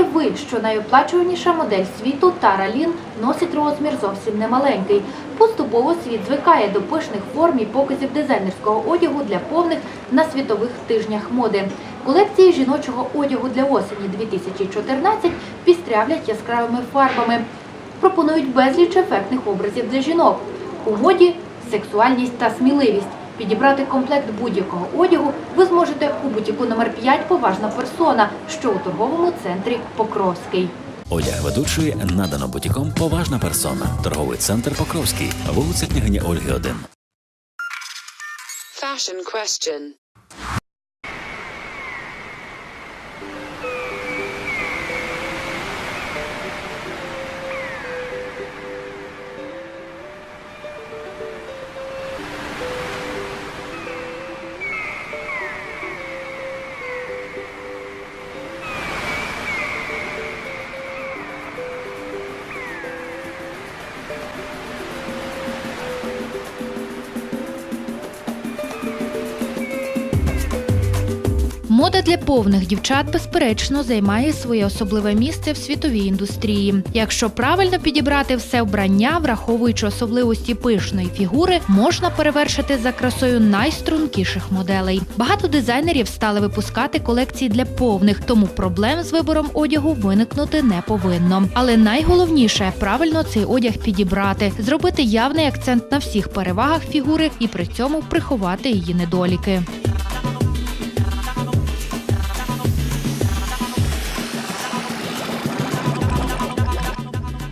знаєте ви, що найоплачуваніша модель світу Тара Лін носить розмір зовсім немаленький? Поступово світ звикає до пишних форм і показів дизайнерського одягу для повних на світових тижнях моди. Колекції жіночого одягу для осені 2014 пістрявлять яскравими фарбами. Пропонують безліч ефектних образів для жінок. У моді сексуальність та сміливість. Підібрати комплект будь-якого одягу ви зможете у бутіку номер 5 Поважна персона, що у торговому центрі Покровський. Одяг ведучої надано бутіком поважна персона. Торговий центр Покровський, вулиця княгині Ольги 1. Fashion question. Мода для повних дівчат, безперечно, займає своє особливе місце в світовій індустрії. Якщо правильно підібрати все вбрання, враховуючи особливості пишної фігури, можна перевершити за красою найстрункіших моделей. Багато дизайнерів стали випускати колекції для повних, тому проблем з вибором одягу виникнути не повинно. Але найголовніше правильно цей одяг підібрати, зробити явний акцент на всіх перевагах фігури і при цьому приховати її недоліки.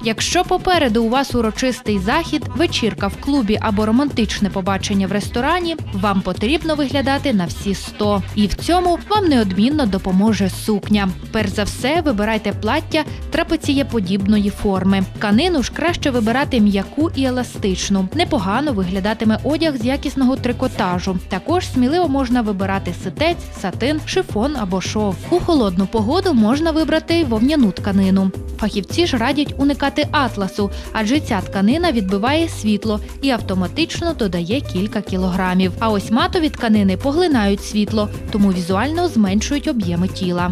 Якщо попереду у вас урочистий захід, вечірка в клубі або романтичне побачення в ресторані, вам потрібно виглядати на всі 100. І в цьому вам неодмінно допоможе сукня. Перш за все, вибирайте плаття трапецієподібної форми. Тканину ж краще вибирати м'яку і еластичну. Непогано виглядатиме одяг з якісного трикотажу. Також сміливо можна вибирати ситець, сатин, шифон або шов. У холодну погоду можна вибрати вовняну тканину. Фахівці ж радять уникати атласу, адже ця тканина відбиває світло і автоматично додає кілька кілограмів. А ось матові тканини поглинають світло, тому візуально зменшують об'єми тіла.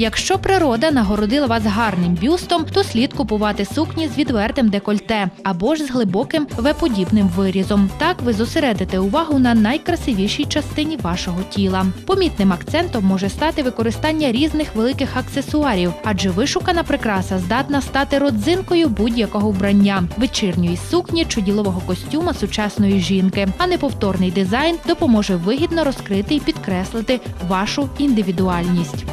Якщо природа нагородила вас гарним бюстом, то слід купувати сукні з відвертим декольте або ж з глибоким веподібним вирізом. Так ви зосередите увагу на найкрасивішій частині вашого тіла. Помітним акцентом може стати використання різних великих аксесуарів, адже вишукана прикраса здатна стати родзинкою будь-якого вбрання, вечірньої сукні чи ділового костюма сучасної жінки. А неповторний дизайн допоможе вигідно розкрити і підкреслити вашу індивідуальність.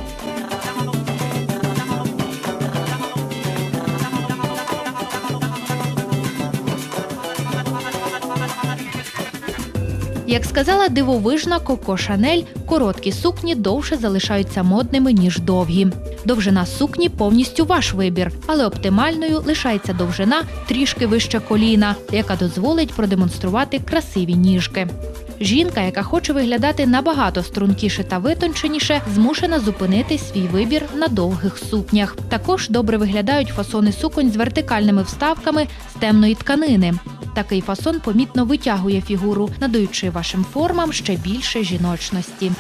Як сказала дивовижна Коко Шанель, короткі сукні довше залишаються модними ніж довгі. Довжина сукні повністю ваш вибір, але оптимальною лишається довжина трішки вище коліна, яка дозволить продемонструвати красиві ніжки. Жінка, яка хоче виглядати набагато стрункіше та витонченіше, змушена зупинити свій вибір на довгих сукнях. Також добре виглядають фасони суконь з вертикальними вставками з темної тканини. Такий фасон помітно витягує фігуру, надаючи вашим формам ще більше жіночності.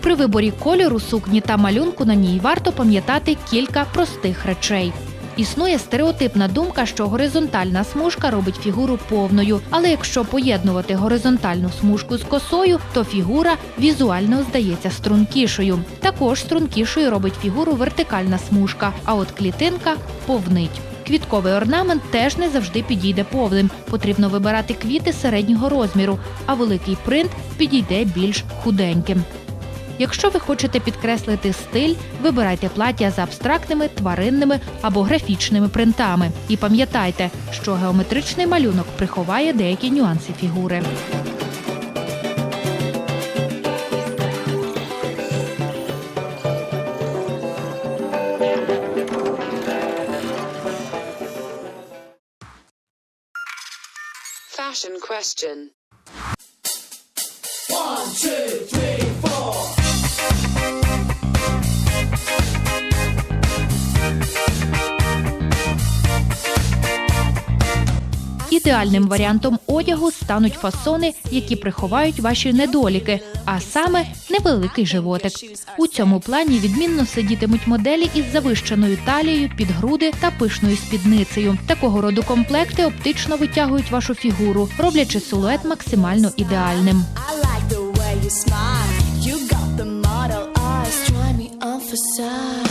При виборі кольору сукні та малюнку на ній варто пам'ятати кілька простих речей. Існує стереотипна думка, що горизонтальна смужка робить фігуру повною, але якщо поєднувати горизонтальну смужку з косою, то фігура візуально здається стрункішою. Також стрункішою робить фігуру вертикальна смужка, а от клітинка повнить. Квітковий орнамент теж не завжди підійде повним. Потрібно вибирати квіти середнього розміру, а великий принт підійде більш худеньким. Якщо ви хочете підкреслити стиль, вибирайте плаття з абстрактними, тваринними або графічними принтами. І пам'ятайте, що геометричний малюнок приховає деякі нюанси фігури. Question, question. One, two, three. Ідеальним варіантом одягу стануть фасони, які приховають ваші недоліки, а саме невеликий животик. У цьому плані відмінно сидітимуть моделі із завищеною талією, під груди та пишною спідницею. Такого роду комплекти оптично витягують вашу фігуру, роблячи силует максимально ідеальним. You. Got the model eyes. Try me on for.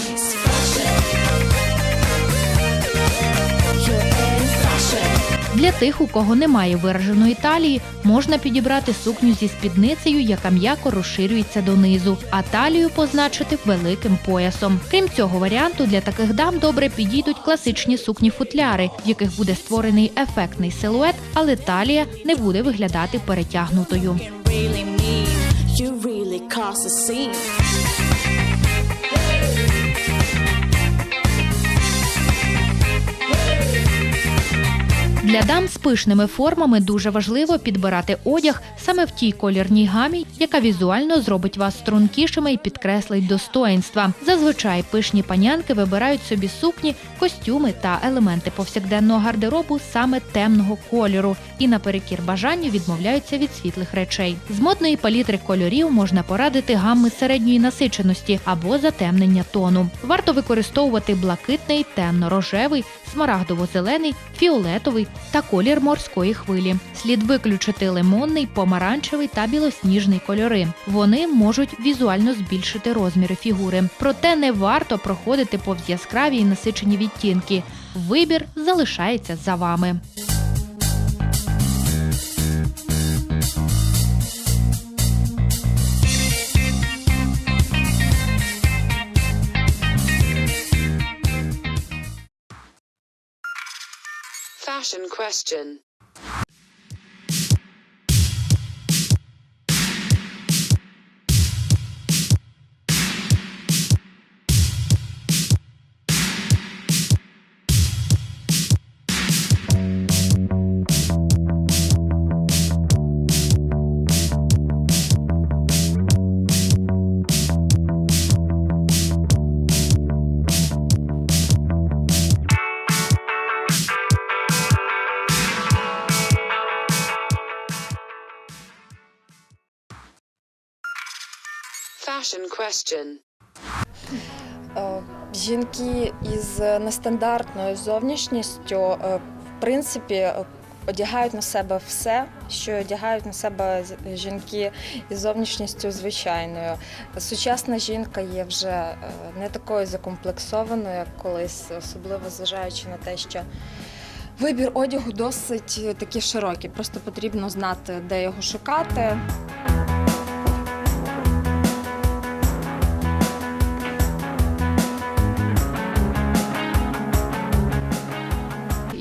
Для тих, у кого немає вираженої талії, можна підібрати сукню зі спідницею, яка м'яко розширюється донизу, а талію позначити великим поясом. Крім цього варіанту, для таких дам добре підійдуть класичні сукні-футляри, в яких буде створений ефектний силует, але талія не буде виглядати перетягнутою. Для дам з пишними формами дуже важливо підбирати одяг саме в тій колірній гамі, яка візуально зробить вас стрункішими і підкреслить достоїнства. Зазвичай пишні панянки вибирають собі сукні, костюми та елементи повсякденного гардеробу саме темного кольору і наперекір бажанню відмовляються від світлих речей. З модної палітри кольорів можна порадити гамми середньої насиченості або затемнення тону. Варто використовувати блакитний, темно-рожевий, смарагдово-зелений, фіолетовий та колір морської хвилі. Слід виключити лимонний, помаранчевий та білосніжний кольори. Вони можуть візуально збільшити розміри фігури. Проте не варто проходити повз яскраві і насичені відтінки. Вибір залишається за вами. Fashion question. Fashion question. Е, Жінки із нестандартною зовнішністю, е, в принципі, е, одягають на себе все, що одягають на себе жінки із зовнішністю звичайною. Сучасна жінка є вже не такою закомплексованою, як колись, особливо зважаючи на те, що вибір одягу досить такий широкий. Просто потрібно знати, де його шукати.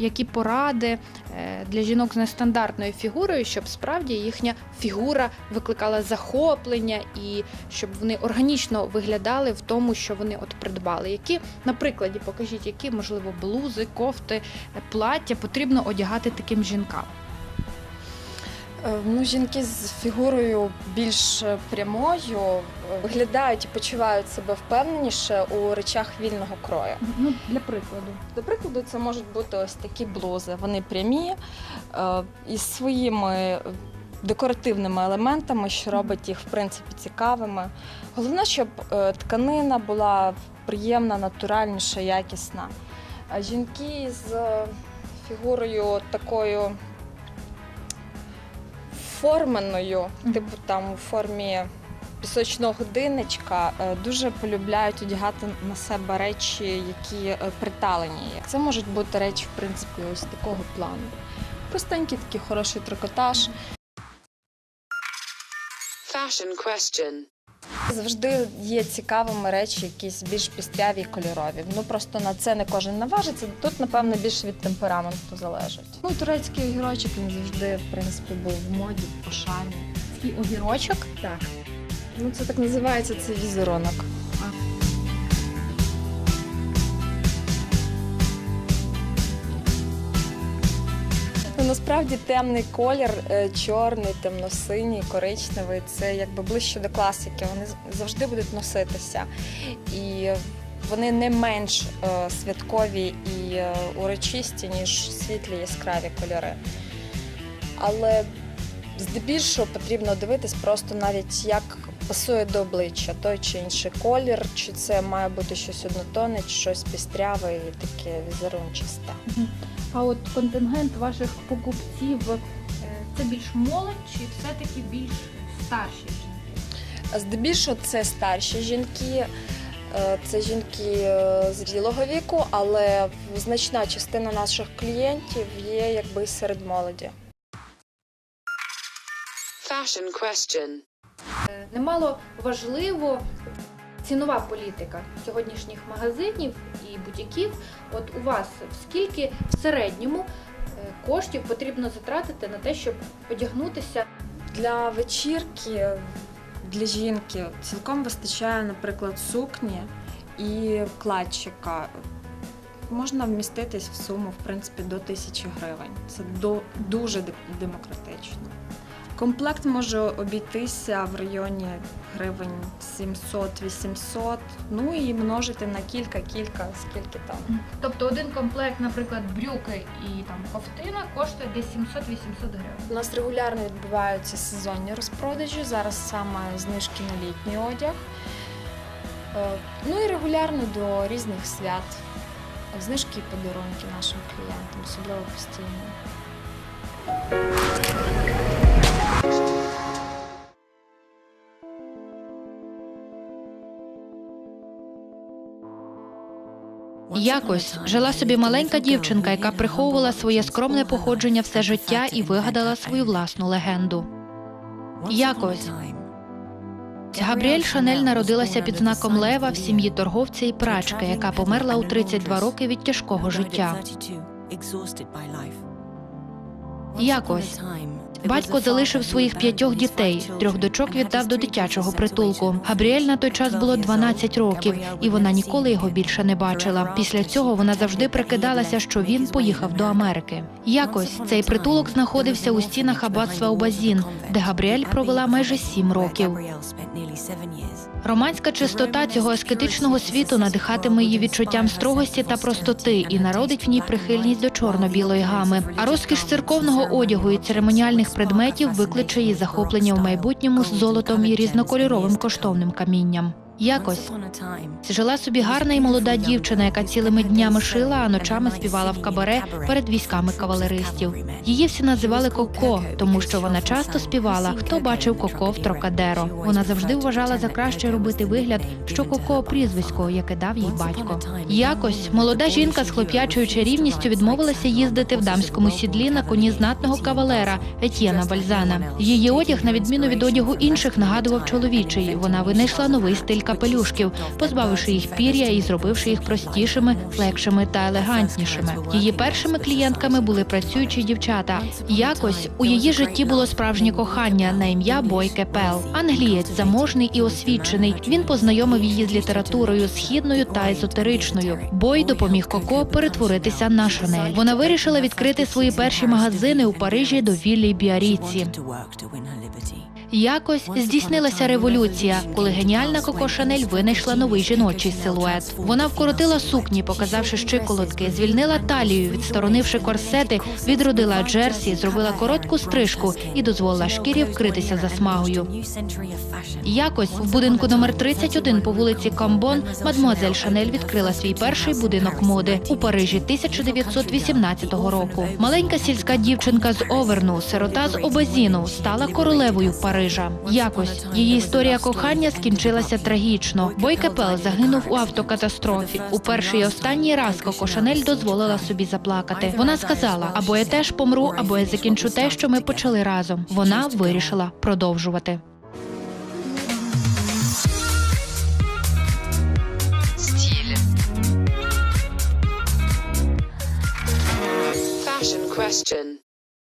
Які поради е, для жінок з нестандартною фігурою, щоб справді їхня фігура викликала захоплення і щоб вони органічно виглядали в тому, що вони от придбали. Які, на прикладі, покажіть, які можливо блузи, кофти, е, плаття потрібно одягати таким жінкам. Е, Ну, жінки з фігурою більш е, прямою е, виглядають і почувають себе впевненіше у речах вільного крою. Ну, для прикладу. До прикладу, це можуть бути ось такі блузи. Вони прямі із своїми декоративними елементами, що робить їх в принципі цікавими. Головне, щоб тканина була приємна, натуральніша, якісна. А жінки з фігурою такою форменою, Мгм. типу там у формі пісочного годинничка, е, дуже полюбляють одягати на себе речі, які е, приталені. Це можуть бути речі, в принципі, ось такого плану. Простенький такий хороший трикотаж. Fashion question. Завжди є цікавими речі, якісь більш пістряві і кольорові. Ну просто на це не кожен наважиться. Тут, напевно, більше від темпераменту залежить. Ну, турецький огірочок він завжди, в принципі, був в моді, в пошані. Такий огірочок. Так. Ну, це так називається це візерунок. Ну, насправді темний колір, е, чорний, темно-синій, коричневий це якби ближче до класики. Вони завжди будуть носитися. І вони не менш е, святкові і е, урочисті, ніж світлі яскраві кольори. Але здебільшого потрібно дивитись просто навіть як пасує до обличчя той чи інший колір, чи це має бути щось однотонне, чи щось пістряве і таке візерунчисте. А от контингент ваших покупців е, це більш молодь чи все-таки більш старші жінки? Здебільшого це старші жінки, е, це жінки е, зрілого віку, але значна частина наших клієнтів є якби серед молоді. Fashion question. Немало важливо цінова політика сьогоднішніх магазинів і бутіків. От у вас скільки в середньому е, коштів потрібно затратити на те, щоб одягнутися Для вечірки для жінки цілком вистачає, наприклад, сукні і кладчика. Можна вміститись в суму, в принципі, до тисячі гривень. Це до, дуже де- демократично. Комплект може обійтися в районі гривень 700-800, ну і множити на кілька-кілька, скільки там. Тобто один комплект, наприклад, брюки і там ковтина коштує десь 700-800 гривень. У нас регулярно відбуваються сезонні розпродажі. Зараз саме знижки на літній одяг. Е, Ну і регулярно до різних свят. Знижки і подарунки нашим клієнтам, особливо постійно. Якось жила собі маленька дівчинка, яка приховувала своє скромне походження все життя і вигадала свою власну легенду. Якось. Габріель Шанель народилася під знаком лева в сім'ї торговця і прачки, яка померла у 32 роки від тяжкого життя. Якось батько залишив своїх п'ятьох дітей, трьох дочок віддав до дитячого притулку. Габріель на той час було 12 років, і вона ніколи його більше не бачила. Після цього вона завжди прикидалася, що він поїхав до Америки. Якось цей притулок знаходився у стінах аббатства Убазін, де Габріель провела майже сім років. Романська чистота цього аскетичного світу надихатиме її відчуттям строгості та простоти і народить в ній прихильність до чорно-білої гами. А розкіш церковного одягу і церемоніальних предметів викличе її захоплення в майбутньому з золотом і різнокольоровим коштовним камінням. Якось жила собі гарна і молода дівчина, яка цілими днями шила, а ночами співала в кабаре перед військами кавалеристів. Її всі називали Коко, тому що вона часто співала Хто бачив Коко в Трокадеро. Вона завжди вважала за краще робити вигляд, що Коко прізвисько, яке дав їй батько. Якось молода жінка з хлоп'ячою чарівністю відмовилася їздити в дамському сідлі на коні знатного кавалера Етьєна Бальзана. Її одяг, на відміну від одягу інших, нагадував чоловічий. Вона винайшла новий стиль капелюшків, позбавивши їх пір'я і зробивши їх простішими, легшими та елегантнішими. Її першими клієнтками були працюючі дівчата. Якось у її житті було справжнє кохання на ім'я Бойке Пел. Англієць заможний і освічений. Він познайомив її з літературою східною та езотеричною. Бой допоміг Коко перетворитися на Шанель. Вона вирішила відкрити свої перші магазини у Парижі до віллі Біаріці. Якось здійснилася революція, коли геніальна Коко Шанель винайшла новий жіночий силует. Вона вкоротила сукні, показавши щиколотки, звільнила талію, відсторонивши корсети, відродила джерсі, зробила коротку стрижку і дозволила шкірі вкритися засмагою. Якось в будинку номер 31 по вулиці Камбон мадмуазель Шанель відкрила свій перший будинок моди у Парижі 1918 року. Маленька сільська дівчинка з Оверну, сирота з Обазіну, стала королевою Парижа. Якось її історія кохання скінчилася трагічно. Бой Кепел загинув у автокатастрофі. У перший і останній раз Коко Шанель дозволила собі заплакати. Вона сказала: або я теж помру, або я закінчу те, що ми почали разом. Вона вирішила продовжувати. Question.